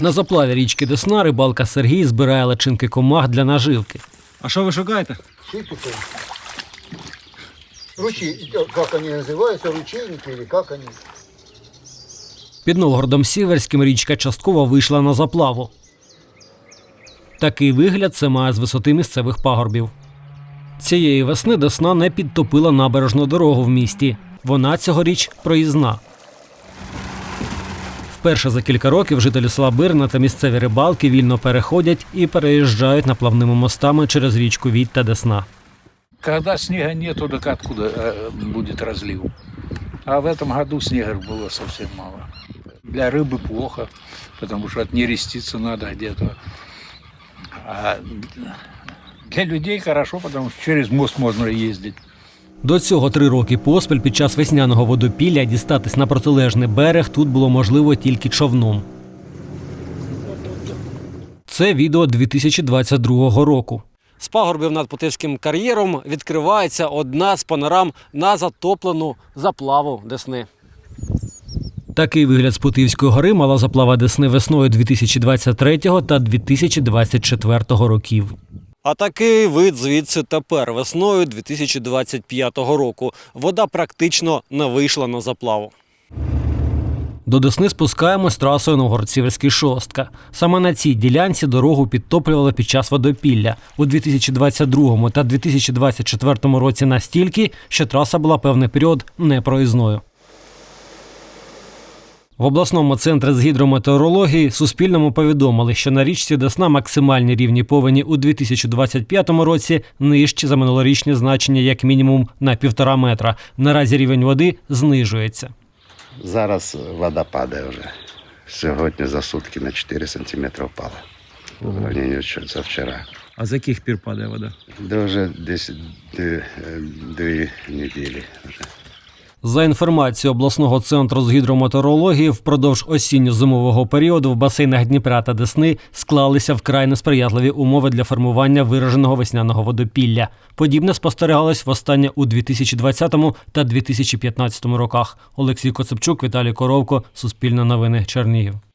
На заплаві річки Десна рибалка Сергій збирає личинки комах для наживки. А що ви шукаєте? Щитиком. Ручей, как они называются, ручейники или как они? Під Новгородом Сіверським річка частково вийшла на заплаву. Такий вигляд це має з висоти місцевих пагорбів. Цієї весни Десна не підтопила набережну дорогу в місті. Вона цьогоріч проїзна. Вперше за кілька років жителі села Бирна та місцеві рибалки вільно переходять і переїжджають наплавними мостами через річку Відь та Десна. Когда снега нету, так откуда э, будет разлив? А в этом году снега было совсем мало. Для рыбы плохо, потому что отнереститься надо где-то. А для людей хорошо, потому что через мост можно ездить. До цього три роки поспіль під час весняного водопілля дістатись на протилежний берег тут було можливо тільки човном. Це відео 2022 року. З пагорбів над Путивським кар'єром відкривається одна з панорам на затоплену заплаву Десни. Такий вигляд з Путивської гори мала заплава Десни весною 2023 та 2024 років. А такий вид звідси тепер весною 2025 року. Вода практично не вийшла на заплаву. До Десни спускаємось трасою Новгород-Сіверський шостка. Саме на цій ділянці дорогу підтоплювали під час водопілля у 2022 та 2024 році настільки, що траса була певний період непроїзною. В обласному центрі з гідрометеорології Суспільному повідомили, що на річці Десна максимальні рівні повені у 2025 році нижчі за минулорічні значення як мінімум на півтора метра. Наразі рівень води знижується. Зараз вода падає вже. Сьогодні за сутки на 4 сантиметри впала. В сравнению вчора. А з яких пір падає вода? Де вже десь дві, дві неділі. За інформацією обласного центру з гідрометеорології, впродовж осінньо-зимового періоду в басейнах Дніпра та Десни склалися вкрай несприятливі умови для формування вираженого весняного водопілля. Подібне спостерігалось востаннє у 2020 та 2015 роках. Олексій Коцепчук, Віталій Коровко, Суспільне новини, Чернігів.